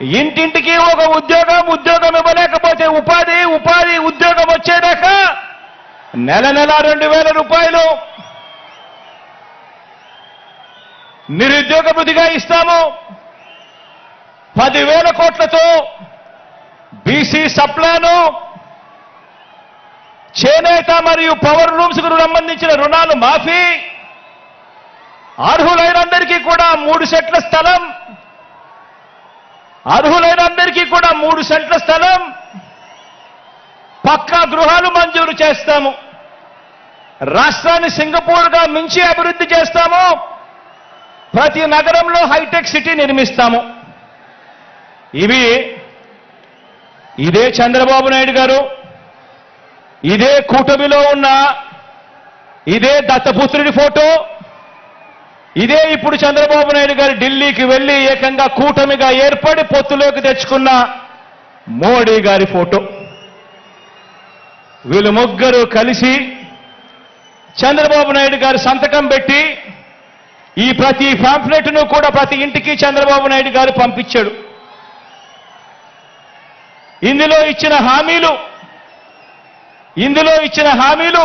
ఇంటింటికి ఒక ఉద్యోగం ఉద్యోగం ఇవ్వలేకపోతే ఉపాధి ఉపాధి ఉద్యోగం వచ్చేదాకా నెల నెల రెండు వేల రూపాయలు నిరుద్యోగ వృద్ధిగా ఇస్తాము. పదివేల కోట్లతో బీసీ సప్లాను చేనేత మరియు పవర్ రూమ్స్కు సంబంధించిన రుణాలు మాఫీ. అర్హులైనందరికీ కూడా మూడు సెట్ల స్థలం అర్హులైన అందరికీ కూడా మూడు సెంట్ల స్థలం. పక్కా గృహాలు మంజూరు చేస్తాము. రాష్ట్రాన్ని సింగపూర్గా మించి అభివృద్ధి చేస్తాము. ప్రతి నగరంలో హైటెక్ సిటీ నిర్మిస్తాము. ఇవి ఇదే చంద్రబాబు నాయుడు గారు ఇదే కూటమిలో ఉన్న ఇదే దత్తపుత్రుడి ఫోటో ఇదే ఇప్పుడు చంద్రబాబు నాయుడు గారు ఢిల్లీకి వెళ్ళి ఏకంగా కూటమిగా ఏర్పడి పొత్తులోకి తెచ్చుకున్న మోడీ గారి ఫోటో. వీళ్ళు ముగ్గురు కలిసి చంద్రబాబు నాయుడు గారు సంతకం పెట్టి ఈ ప్రతి పాంప్లెట్ను కూడా ప్రతి ఇంటికి చంద్రబాబు నాయుడు గారు పంపించాడు. ఇందులో ఇచ్చిన హామీలు ఇందులో ఇచ్చిన హామీలు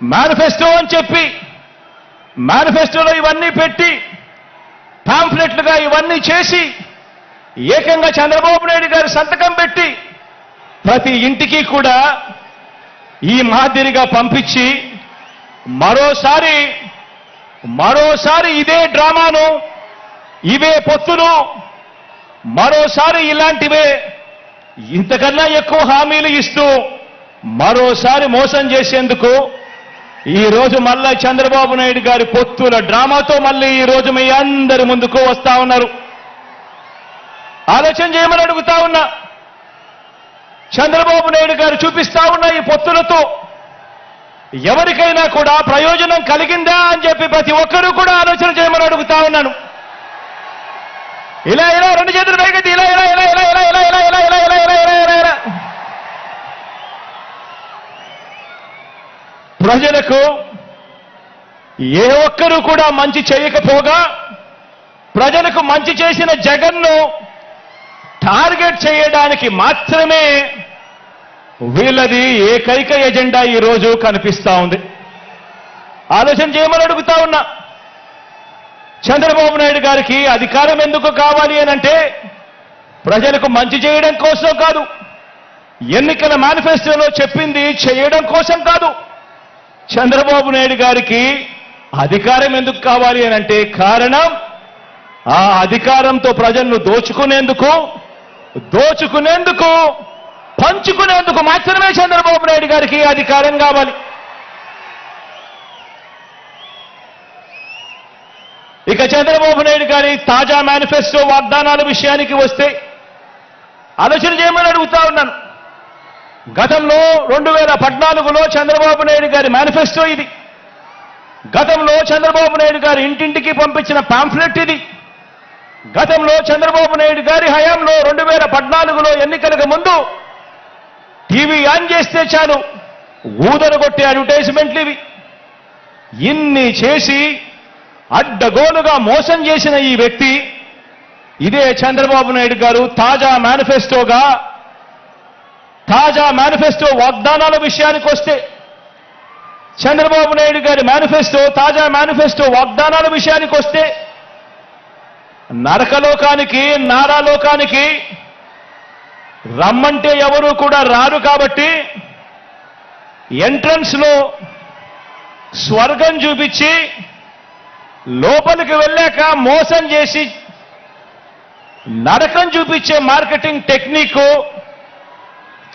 మేనిఫెస్టో అని చెప్పి మేనిఫెస్టోలో ఇవన్నీ పెట్టి పాంఫ్లెట్లుగా ఇవన్నీ చేసి ఏకంగా చంద్రబాబు నాయుడు గారు సంతకం పెట్టి ప్రతి ఇంటికి కూడా ఈ మాదిరిగా పంపించి మరోసారి మరోసారి ఇదే డ్రామాను ఇవే పొత్తును మరోసారి ఇలాంటివే ఇంతకన్నా ఎక్కువ హామీలు ఇస్తూ మరోసారి మోసం చేసేందుకు ఈ రోజు మళ్ళా చంద్రబాబు నాయుడు గారి పొత్తుల డ్రామాతో మళ్ళీ ఈ రోజు మీ అందరి ముందుకు వస్తా ఉన్నారు. ఆలోచన చేయమని అడుగుతా ఉన్నా. చంద్రబాబు నాయుడు గారు చూపిస్తా ఉన్న ఈ పొత్తులతో ఎవరికైనా కూడా ప్రయోజనం కలిగిందా అని చెప్పి ప్రతి ఒక్కరూ కూడా ఆలోచన చేయమని అడుగుతా ఉన్నాను. ఇలా ఇలా రెండు చేతులు పైకెత్తి ఇలా ఇలా ఇలా ఇలా ఇలా ఇలా ప్రజలకు ఏ ఒక్కరూ కూడా మంచి చేయకపోగా ప్రజలకు మంచి చేసిన జగన్ను టార్గెట్ చేయడానికి మాత్రమే వీళ్ళది ఏకైక ఎజెండా ఈ రోజు కనిపిస్తా ఉంది. ఆలోచన చేయమని అడుగుతా ఉన్నా. చంద్రబాబు నాయుడు గారికి అధికారం ఎందుకు కావాలి అని అంటే ప్రజలకు మంచి చేయడం కోసం కాదు. ఎన్నికల మేనిఫెస్టోలో చెప్పింది చేయడం కోసం కాదు. చంద్రబాబు నాయుడు గారికి అధికారం ఎందుకు కావాలి అని అంటే కారణం ఆ అధికారంతో ప్రజలను దోచుకునేందుకు దోచుకునేందుకు పంచుకునేందుకు మాత్రమే చంద్రబాబు నాయుడు గారికి అధికారం కావాలి. ఇక చంద్రబాబు నాయుడు గారి తాజా మేనిఫెస్టో వాగ్దానాల విషయానికి వస్తే ఆలోచన చేయమని అడుగుతా ఉన్నాను. గతంలో రెండు వేల పద్నాలుగులో చంద్రబాబు నాయుడు గారి మేనిఫెస్టో ఇది. గతంలో చంద్రబాబు నాయుడు గారి ఇంటింటికి పంపించిన పాంఫ్లెట్ ఇది. గతంలో చంద్రబాబు నాయుడు గారి హయాంలో రెండు వేల పద్నాలుగులో ఎన్నికలకు ముందు టీవీ ఆన్ చేస్తే చాలు ఊదర కొట్టే అడ్వర్టైజ్మెంట్లు ఇవి. ఇన్ని చేసి అడ్డగోలుగా మోసం చేసిన ఈ వ్యక్తి ఇదే చంద్రబాబు నాయుడు గారు తాజా మేనిఫెస్టోగా తాజా మేనిఫెస్టో వాగ్దానాల విషయానికి వస్తే చంద్రబాబు నాయుడు గారి మేనిఫెస్టో తాజా మేనిఫెస్టో వాగ్దానాల విషయానికి వస్తే నరకలోకానికి నారాలోకానికి రమ్మంటే ఎవరూ కూడా రారు కాబట్టి ఎంట్రన్స్లో స్వర్గం చూపించి లోపలికి వెళ్ళాక మోసం చేసి నరకం చూపించే మార్కెటింగ్ టెక్నిక్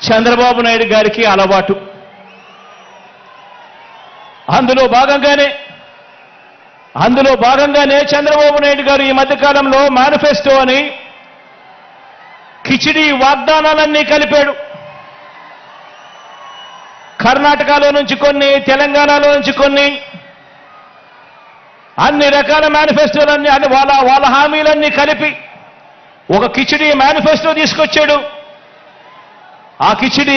చంద్రబాబు నాయుడు గారికి అలవాటు. అందులో భాగంగానే అందులో భాగంగానే చంద్రబాబు నాయుడు గారు ఈ మధ్యకాలంలో మేనిఫెస్టో అని కిచిడి వాగ్దానాలన్నీ కలిపాడు. కర్ణాటకలో నుంచి కొన్ని తెలంగాణలో నుంచి కొన్ని అన్ని రకాల మేనిఫెస్టోలన్నీ అన్ని వాళ్ళ వాళ్ళ హామీలన్నీ కలిపి ఒక కిచిడి మేనిఫెస్టో తీసుకొచ్చాడు. ఆ కిచిడి